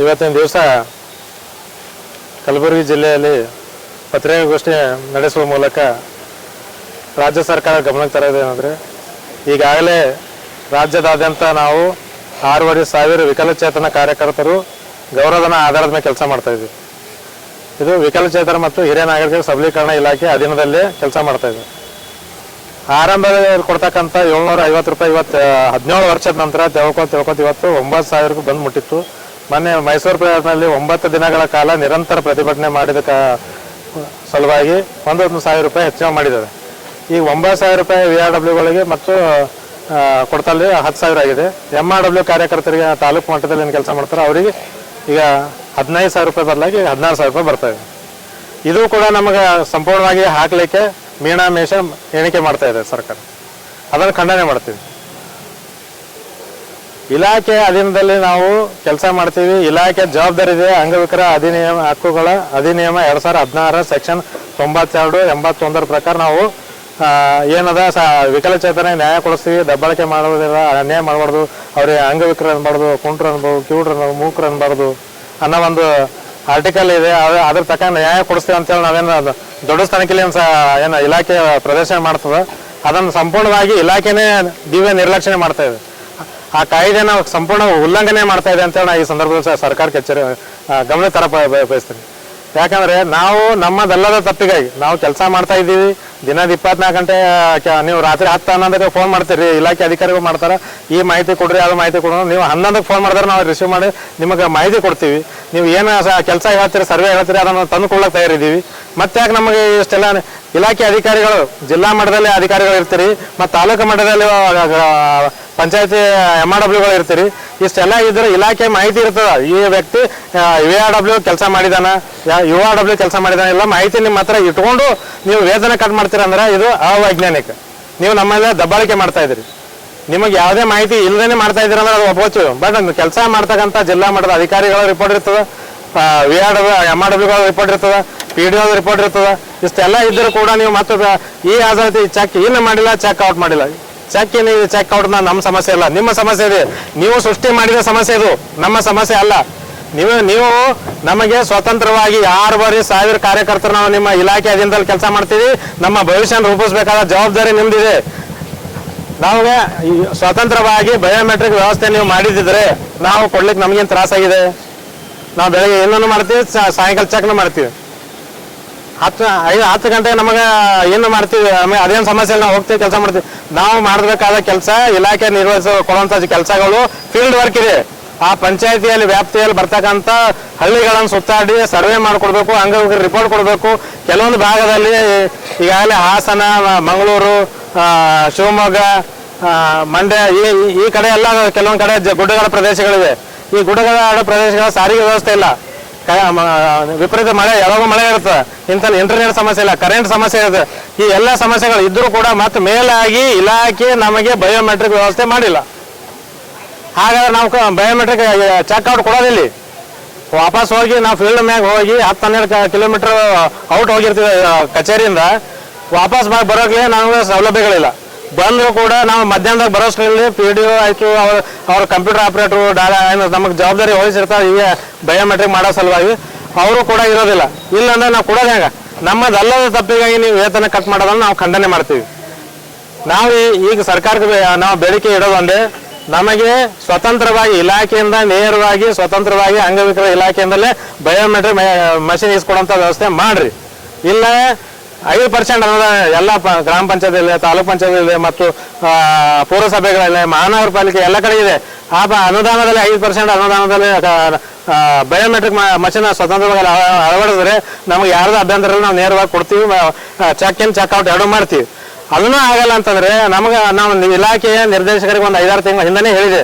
ಇವತ್ತಿನ ದಿವಸ ಕಲಬುರಗಿ ಜಿಲ್ಲೆಯಲ್ಲಿ ಪತ್ರಿಕಾಗೋಷ್ಠಿ ನಡೆಸುವ ಮೂಲಕ ರಾಜ್ಯ ಸರ್ಕಾರ ಗಮನಕ್ಕೆ ತರೋದೇನೆಂದರೆ ಈಗಾಗಲೇ ರಾಜ್ಯದಾದ್ಯಂತ ನಾವು ಆರೂವರೆ ಸಾವಿರ ವಿಕಲಚೇತನ ಕಾರ್ಯಕರ್ತರು ಗೌರವಧನ ಆಧಾರದ ಮೇಲೆ ಕೆಲಸ ಮಾಡ್ತಾ ಇದ್ದೀವಿ. ಇದು ವಿಕಲಚೇತನ ಮತ್ತು ಹಿರಿಯ ನಾಗರಿಕರ ಸಬಲೀಕರಣ ಇಲಾಖೆ ಅಧೀನದಲ್ಲಿ ಕೆಲಸ ಮಾಡ್ತಾ ಇದೆ. ಆರಂಭದಲ್ಲಿ ಕೊಡ್ತಕ್ಕಂಥ ಏಳ್ನೂರ ಐವತ್ತು ರೂಪಾಯಿ ಇವತ್ತು ಹದಿನೇಳು ವರ್ಷದ ನಂತರ ತಿಳ್ಕೊತ ಇವತ್ತು ಒಂಬತ್ತು ಸಾವಿರಕ್ಕೂ ಬಂದು ಮುಟ್ಟಿತ್ತು. ಮೊನ್ನೆ ಮೈಸೂರು ಪ್ರಯಾಣದಲ್ಲಿ ಒಂಬತ್ತು ದಿನಗಳ ಕಾಲ ನಿರಂತರ ಪ್ರತಿಭಟನೆ ಮಾಡಿದ ಸಲುವಾಗಿ ಒಂದೊಂದು ಸಾವಿರ ರೂಪಾಯಿ ಹೆಚ್ಚಳ ಮಾಡಿದ್ದಾರೆ. ಈಗ ಒಂಬತ್ತು ಸಾವಿರ ರೂಪಾಯಿ ವಿ ಆರ್ ಡಬ್ಲ್ಯೂಗಳಿಗೆ ಮತ್ತು ಕೊಡ್ತಲ್ಲಿ ಹತ್ತು ಸಾವಿರ ಆಗಿದೆ. ಎಂ ಆರ್ ಡಬ್ಲ್ಯೂ ಕಾರ್ಯಕರ್ತರಿಗೆ ತಾಲೂಕು ಮಟ್ಟದಲ್ಲಿ ಏನು ಕೆಲಸ ಮಾಡ್ತಾರೆ ಅವರಿಗೆ ಈಗ ಹದಿನೈದು ಸಾವಿರ ರೂಪಾಯಿ ಬದಲಾಗಿ ಹದಿನಾರು ಸಾವಿರ ರೂಪಾಯಿ ಬರ್ತಾ ಇದೆ. ಇದು ಕೂಡ ನಮಗೆ ಸಂಪೂರ್ಣವಾಗಿ ಹಾಕಲಿಕ್ಕೆ ಮೀನಾಮೇಷ ಎಣಿಕೆ ಮಾಡ್ತಾ ಇದೆ ಸರ್ಕಾರ. ಅದನ್ನು ಖಂಡನೆ ಮಾಡ್ತೀವಿ. ಇಲಾಖೆ ಅಧೀನದಲ್ಲಿ ನಾವು ಕೆಲಸ ಮಾಡ್ತೀವಿ. ಇಲಾಖೆ ಜವಾಬ್ದಾರಿ ಇದೆ ಅಂಗವಿಕರ ಅಧಿನಿಯಮ ಹಕ್ಕುಗಳ ಅಧಿನಿಯಮ ಎರಡ್ ಸಾವಿರದ ಹದಿನಾರ ಸೆಕ್ಷನ್ ತೊಂಬತ್ತೆರಡು ಎಂಬತ್ತೊಂದರ ಪ್ರಕಾರ ನಾವು ಏನದ ಸ, ವಿಕಲಚೇತನ ನ್ಯಾಯ ಕೊಡಿಸ್ತೀವಿ. ದಬ್ಬಾಳಿಕೆ ಮಾಡೋದಿಲ್ಲ ಅನ್ಯಾಯ ಮಾಡಬಾರ್ದು. ಅವ್ರಿಗೆ ಅಂಗವಿಕಲ ಅನ್ಬಾರ್ದು, ಕುಂಟ್ರು ಅನ್ಬೋದು ಕಿವುಡ್ರು ಅನ್ಬೋದು ಮೂಕ್ರು ಅನ್ಬಾರ್ದು ಅನ್ನೋ ಒಂದು ಆರ್ಟಿಕಲ್ ಇದೆ. ಅದ- ಅದ್ರ ತಕ್ಕ ನ್ಯಾಯ ಕೊಡಿಸ್ತೀವಿ ಅಂತೇಳಿ ನಾವೇನು ದೊಡ್ಡ ಸ್ಥಾನಕ್ಕೆ ಏನು ಏನು ಇಲಾಖೆ ಪ್ರದರ್ಶನ ಮಾಡ್ತದೆ. ಅದನ್ನು ಸಂಪೂರ್ಣವಾಗಿ ಇಲಾಖೆನೇ ದಿವ್ಯ ನಿರ್ಲಕ್ಷಣೆ ಮಾಡ್ತಾ ಇದೆ. ಆ ನಾವು ಸಂಪೂರ್ಣ ಉಲ್ಲಂಘನೆ ಮಾಡ್ತಾ ಇದೆ ಅಂತೇಳಿ ನಾವು ಈ ಸಂದರ್ಭದಲ್ಲಿ ಸರ್ಕಾರಕ್ಕೆ ಎಚ್ಚರಿ ಗಮನ ತರ ಬಯಸ್ತೀನಿ. ಯಾಕಂದ್ರೆ ನಾವು ನಮ್ಮದಲ್ಲದ ತಪ್ಪಿಗಾಗಿ ನಾವು ಕೆಲಸ ಮಾಡ್ತಾ ಇದ್ದೀವಿ. ದಿನದ ಇಪ್ಪತ್ನಾಲ್ಕು ಗಂಟೆ ನೀವು ರಾತ್ರಿ ಹತ್ತು ಹನ್ನೊಂದಕ್ಕೆ ಫೋನ್ ಮಾಡ್ತೀರಿ. ಇಲಾಖೆ ಅಧಿಕಾರಿಗಳು ಮಾಡ್ತಾರೆ. ಈ ಮಾಹಿತಿ ಕೊಡ್ರಿ, ಅದು ಮಾಹಿತಿ ಕೊಡೋಣ ನೀವು ಹನ್ನೊಂದಕ್ಕೆ ಫೋನ್ ಮಾಡಿದ್ರೆ ನಾವು ರಿಸೀವ್ ಮಾಡಿ ನಿಮಗೆ ಮಾಹಿತಿ ಕೊಡ್ತೀವಿ. ನೀವು ಏನು ಕೆಲಸ ಹೇಳ್ತೀರಿ ಸರ್ವೆ ಹೇಳ್ತೀರಿ, ಅದನ್ನು ತಂದು ಕೊಡ್ಲಕ್ಕೆ ತಯಾರಿದ್ದೀವಿ. ಮತ್ತೆ ಯಾಕೆ ನಮಗೆ ಇಷ್ಟೆಲ್ಲ ಇಲಾಖೆ ಅಧಿಕಾರಿಗಳು, ಜಿಲ್ಲಾ ಮಟ್ಟದಲ್ಲಿ ಅಧಿಕಾರಿಗಳು ಇರ್ತೀರಿ, ಮತ್ತು ತಾಲೂಕು ಮಟ್ಟದಲ್ಲಿ ಪಂಚಾಯತಿ ಎಂ ಆರ್ ಡಬ್ಲ್ಯೂಗಳು ಇರ್ತೀರಿ ಇಷ್ಟೆಲ್ಲ ಇದ್ರೆ ಇಲಾಖೆ ಮಾಹಿತಿ ಇರ್ತದೆ. ಈ ವ್ಯಕ್ತಿ ಯು ಆರ್ ಡಬ್ಲ್ಯೂ ಕೆಲಸ ಮಾಡಿದಾನ, ಯು ಆರ್ ಡಬ್ಲ್ಯೂ ಕೆಲಸ ಮಾಡಿದಾನ, ಎಲ್ಲ ಮಾಹಿತಿ ನಿಮ್ಮ ಹತ್ರ ಇಟ್ಕೊಂಡು ನೀವು ವೇತನ ಕಟ್ ಮಾಡ್ತೀರ ಅಂದ್ರೆ ಇದು ಅವೈಜ್ಞಾನಿಕ. ನೀವು ನಮ್ಮೆಲ್ಲ ದಬ್ಬಾಳಿಕೆ ಮಾಡ್ತಾ ಇದ್ರಿ ನಿಮಗೆ ಯಾವುದೇ ಮಾಹಿತಿ ಇಲ್ಲದೇ ಮಾಡ್ತಾ ಇದ್ದೀರ ಅಂದ್ರೆ ಅದು ಒಪ್ಪೋಚು. ಬಟ್ ಕೆಲಸ ಮಾಡ್ತಕ್ಕಂಥ ಜಿಲ್ಲಾ ಮಟ್ಟದ ಅಧಿಕಾರಿಗಳ ರಿಪೋರ್ಟ್ ಇರ್ತದೆ V R W M R ಡಬ್ಲ್ಯೂಗಳ report ಇರ್ತದೆ ಪಿ ಡಿ ರಿಪೋರ್ಟ್ ಇರ್ತದೆ. ಇಷ್ಟೆಲ್ಲ ಇದ್ದರೂ ಕೂಡ ನೀವು ಮತ್ತೆ ಈ ಆಧಾರಿತ ಚೆಕ್ ಏನ ಮಾಡಿಲ್ಲ ಚೆಕ್ ಔಟ್ ಮಾಡಿಲ್ಲ. ಚೆಕ್ ಏನು ಚೆಕ್ ಔಟ್ ನಮ್ಮ ಸಮಸ್ಯೆ ಅಲ್ಲ ನಿಮ್ಮ ಸಮಸ್ಯೆ ಇದೆ. ನೀವು ಸೃಷ್ಟಿ ಮಾಡಿದ ಸಮಸ್ಯೆ ಇದು. ನಮ್ಮ ಸಮಸ್ಯೆ ಅಲ್ಲ. ನೀವು ನೀವು ನಮಗೆ ಸ್ವತಂತ್ರವಾಗಿ ಆರೂವರೆ ಸಾವಿರ ಕಾರ್ಯಕರ್ತರು ನಾವು ನಿಮ್ಮ ಇಲಾಖೆ ಅಧೀನದಲ್ಲಿ ಕೆಲಸ ಮಾಡ್ತೀವಿ, ನಮ್ಮ ಭವಿಷ್ಯ ರೂಪಿಸಬೇಕಾದ ಜವಾಬ್ದಾರಿ ನಿಮ್ದಿದೆ. ನಮಗೆ ಸ್ವತಂತ್ರವಾಗಿ ಬಯೋಮೆಟ್ರಿಕ್ ವ್ಯವಸ್ಥೆ ನೀವು ಮಾಡಿದ್ರೆ ನಾವು ಕೊಡ್ಲಿಕ್ಕೆ ನಮಗೇನು ತ್ರಾಸಾಗಿದೆ? ನಾವು ಬೆಳಗ್ಗೆ ಏನನ್ನು ಮಾಡ್ತೀವಿ ಸಾಯಂಕಾಲ ಚೆಕ್ನ ಮಾಡ್ತೀವಿ. ಹತ್ತು, ಐದು, ಹತ್ತು ಗಂಟೆಗೆ ನಮಗೆ ಏನು ಮಾಡ್ತೀವಿ? ಆಮೇಲೆ ಅದೇನು ಸಮಸ್ಯೆ ನಾವು ಹೋಗ್ತೀವಿ, ಕೆಲಸ ಮಾಡ್ತೀವಿ. ನಾವು ಮಾಡಬೇಕಾದ ಕೆಲಸ ಇಲಾಖೆ ನಿರ್ವಹಿಸೋ ಕೊಡುವಂಥ ಕೆಲಸಗಳು ಫೀಲ್ಡ್ ವರ್ಕ್ ಇದೆ. ಆ ಪಂಚಾಯತಿಯಲ್ಲಿ, ವ್ಯಾಪ್ತಿಯಲ್ಲಿ ಬರ್ತಕ್ಕಂಥ ಹಳ್ಳಿಗಳನ್ನು ಸುತ್ತಾಡಿ ಸರ್ವೆ ಮಾಡಿಕೊಡ್ಬೇಕು ಹಂಗ ರಿಪೋರ್ಟ್ ಕೊಡಬೇಕು. ಕೆಲವೊಂದು ಭಾಗದಲ್ಲಿ ಈಗಾಗಲೇ ಹಾಸನ, ಮಂಗಳೂರು ಶಿವಮೊಗ್ಗ ಮಂಡ್ಯ, ಈ, ಈ- ಕಡೆ ಎಲ್ಲ ಕೆಲವೊಂದು ಕಡೆ ಗುಡ್ಡಗಾಡ ಪ್ರದೇಶಗಳಿವೆ. ಈ ಗುಡ್ಡಗಾಡ ಪ್ರದೇಶಗಳ ಸಾರಿಗೆ ವ್ಯವಸ್ಥೆ ಇಲ್ಲ. ವಿಪರೀತ ಮಳೆ, ಯಾವಾಗ ಮಳೆ ಇರುತ್ತೆ. ಇಂಥ ಇಂಟರ್ನೆಟ್ ಸಮಸ್ಯೆ ಇಲ್ಲ ಕರೆಂಟ್ ಸಮಸ್ಯೆ ಇರುತ್ತೆ. ಈ ಎಲ್ಲ ಸಮಸ್ಯೆಗಳು ಇದ್ರೂ ಕೂಡ ಮತ್ತೆ ಮೇಲಾಗಿ ಇಲಾಖೆ ನಮಗೆ ಬಯೋಮೆಟ್ರಿಕ್ ವ್ಯವಸ್ಥೆ ಮಾಡಿಲ್ಲ. ಹಾಗಾದ್ರೆ ನಾವು ಬಯೋಮೆಟ್ರಿಕ್ ಚೆಕ್ಔಟ್ ಕೊಡೋದಿಲ್ಲ ವಾಪಸ್ ಹೋಗಿ, ನಾವು ಫೀಲ್ಡ್ ಮ್ಯಾಗ ಹೋಗಿ ಹತ್ತು ಹನ್ನೆರಡು ಕಿಲೋಮೀಟರ್ ಔಟ್ ಹೋಗಿರ್ತೀವಿ ಕಚೇರಿಯಿಂದ. ವಾಪಸ್ ಬರೋಕ್ಕೆ ನಮಗೆ ಸೌಲಭ್ಯಗಳಿಲ್ಲ. ಬಂದರೂ ಕೂಡ ನಾವು ಮಧ್ಯಾಹ್ನದಾಗ ಬರೋಷ್ಟರಲ್ಲಿ ಪಿ ಡಿ ಒ ಆಯಿತು ಅವ್ರ ಅವ್ರ ಕಂಪ್ಯೂಟರ್ ಆಪ್ರೇಟ್ರು ಡಾಟಾ ಏನು ನಮಗೆ ಜವಾಬ್ದಾರಿ ವಹಿಸಿರ್ತಾವೆ ಈಗ ಬಯೋಮೆಟ್ರಿಕ್ ಮಾಡೋ ಸಲುವಾಗಿ. ಅವರು ಕೂಡ ಇರೋದಿಲ್ಲ. ಇಲ್ಲಾಂದ್ರೆ ನಾವು ಕೊಡೋದು ಹೆಂಗೆ? ನಮ್ಮದಲ್ಲದ ತಪ್ಪಿಗಾಗಿ ನೀವು ವೇತನ ಕಟ್ ಮಾಡೋದನ್ನು ನಾವು ಖಂಡನೆ ಮಾಡ್ತೀವಿ. ನಾವು ಈಗ ಸರ್ಕಾರಕ್ಕೆ ನಾವು ಬೇಡಿಕೆ ಇಡೋದು ನಮಗೆ ಸ್ವತಂತ್ರವಾಗಿ ಇಲಾಖೆಯಿಂದ ನೇರವಾಗಿ ಸ್ವತಂತ್ರವಾಗಿ ಅಂಗವಿಕಲ ಇಲಾಖೆಯಿಂದಲೇ ಬಯೋಮೆಟ್ರಿಕ್ ಮಷಿನ್ ಇಸ್ಕೊಡೋಂಥ ವ್ಯವಸ್ಥೆ ಮಾಡ್ರಿ. ಇಲ್ಲ ಐದು ಪರ್ಸೆಂಟ್ ಅನುದಾನ ಎಲ್ಲ ಗ್ರಾಮ ಪಂಚಾಯತಿಯಲ್ಲಿ, ತಾಲೂಕ್ ಪಂಚಾಯತಿಯಲ್ಲಿ ಮತ್ತು ಪೌರಸಭೆಗಳಲ್ಲಿ ಮಹಾನಗರ ಪಾಲಿಕೆ ಎಲ್ಲ ಕಡೆ ಇದೆ. ಆ ಅನುದಾನದಲ್ಲಿ ಐದು ಪರ್ಸೆಂಟ್ ಅನುದಾನದಲ್ಲಿ ಬಯೋಮೆಟ್ರಿಕ್ ಮಷಿನ್ ಸ್ವತಂತ್ರವಾಗಿ ಅಳವಡಿಸಿದ್ರೆ ನಮಗೆ ಯಾರ್ದು ಅಭ್ಯಂತರ ನಾವು ನೇರವಾಗಿ ಕೊಡ್ತೀವಿ ಚೆಕ್ ಇನ್ ಚೆಕ್ ಔಟ್ ಎರಡು ಮಾಡ್ತೀವಿ. ಅದನ್ನೂ ಆಗಲ್ಲ ಅಂತಂದ್ರೆ ನಮಗೆ, ನಾವು ಇಲಾಖೆಯ ನಿರ್ದೇಶಕರಿಗೆ ಒಂದು ಐದಾರು ತಿಂಗಳ ಹಿಂದನೇ ಹೇಳಿದೆ.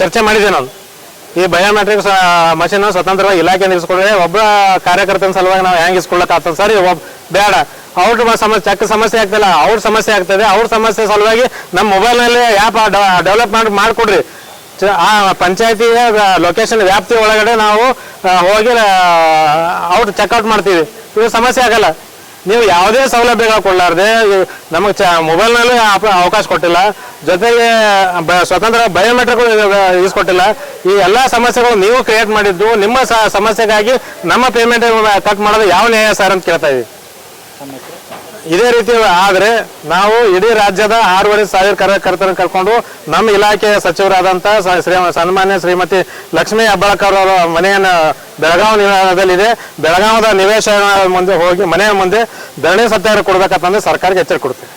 ಚರ್ಚೆ ಮಾಡಿದೆ ನಾನು. ಈ ಬಯೋಮೆಟ್ರಿಕ್ ಮಷಿನ್ ಸ್ವತಂತ್ರವಾಗಿ ಇಲಾಖೆ ಇಸ್ಕೊಂಡ್ರೆ ಒಬ್ಬ ಕಾರ್ಯಕರ್ತನ ಸಲುವಾಗಿ ನಾವು ಹೆಂಗೆ ಇಸ್ಕೊಳ್ಳಕ್ ಆಗ್ತದೆ ಸರ್? ಒಬ್, ಬೇಡ. ಅವ್ರ ಸಮಸ್ಯೆ ಚೆಕ್ ಸಮಸ್ಯೆ ಆಗ್ತಿಲ್ಲ, ಅವ್ರ ಸಮಸ್ಯೆ ಆಗ್ತದೆ. ಅವ್ರ ಸಮಸ್ಯೆ ಸಲುವಾಗಿ ನಮ್ಮ ಮೊಬೈಲ್ನಲ್ಲಿ ಆ್ಯಪ್ ಡೆವಲಪ್ ಮಾಡಿ, ಮಾಡಿಕೊಡ್ರಿ. ಆ ಪಂಚಾಯತಿ ಲೊಕೇಶನ್ ವ್ಯಾಪ್ತಿ ಒಳಗಡೆ ನಾವು ಹೋಗಿ ಔಟ್ ಚೆಕ್ಔಟ್ ಮಾಡ್ತೀವಿ. ಇದು ಸಮಸ್ಯೆ ಆಗಲ್ಲ. ನೀವು ಯಾವುದೇ ಸೌಲಭ್ಯಗಳು ಕೊಡಲಾರ್ದೆ ನಮಗೆ ಚ ಮೊಬೈಲ್ನಲ್ಲೂ ಅವಕಾಶ ಕೊಟ್ಟಿಲ್ಲ. ಜೊತೆಗೆ, ಬ- ಸ್ವತಂತ್ರ ಬಯೋಮೆಟ್ರಿಕ್ ಇಸ್ಕೊಟ್ಟಿಲ್ಲ ಈ ಎಲ್ಲ ಸಮಸ್ಯೆಗಳು ನೀವು ಕ್ರಿಯೇಟ್ ಮಾಡಿದ್ದು, ನಿಮ್ಮ ಸಮಸ್ಯೆಗಾಗಿ ನಮ್ಮ ಪೇಮೆಂಟ್ ಕಟ್ ಮಾಡೋದು ಯಾವ ನ್ಯಾಯ ಸರ್ ಅಂತ ಕೇಳ್ತಾ ಇದ್ದೀವಿ ಇದೇ ರೀತಿ ಆದ್ರೆ ನಾವು ಇಡೀ ರಾಜ್ಯದ ಆರೂವರೆ ಸಾವಿರ ಕಾರ್ಯಕರ್ತರನ್ನು ಕರ್ಕೊಂಡು ನಮ್ಮ ಇಲಾಖೆಯ ಸಚಿವರಾದಂಥ ಶ್ರೀ ಸನ್ಮಾನ್ಯ ಶ್ರೀಮತಿ ಲಕ್ಷ್ಮೀ ಹೆಬ್ಬಾಳ್ಕರ್ ಅವರ ಮನೆಯನ್ನು ಬೆಳಗಾವಿ ನಿವಾಸದಲ್ಲಿದೆ. ಬೆಳಗಾವದ ನಿವೇಶನ ಮುಂದೆ ಹೋಗಿ ಮನೆಯ ಮುಂದೆ ಧರಣಿ ಸತ್ಯಾಗ್ರಹ ಕೊಡ್ಬೇಕಂತಂದ್ರೆ ಸರ್ಕಾರಕ್ಕೆ ಎಚ್ಚರಿಕೆ ಕೊಡ್ತೀವಿ.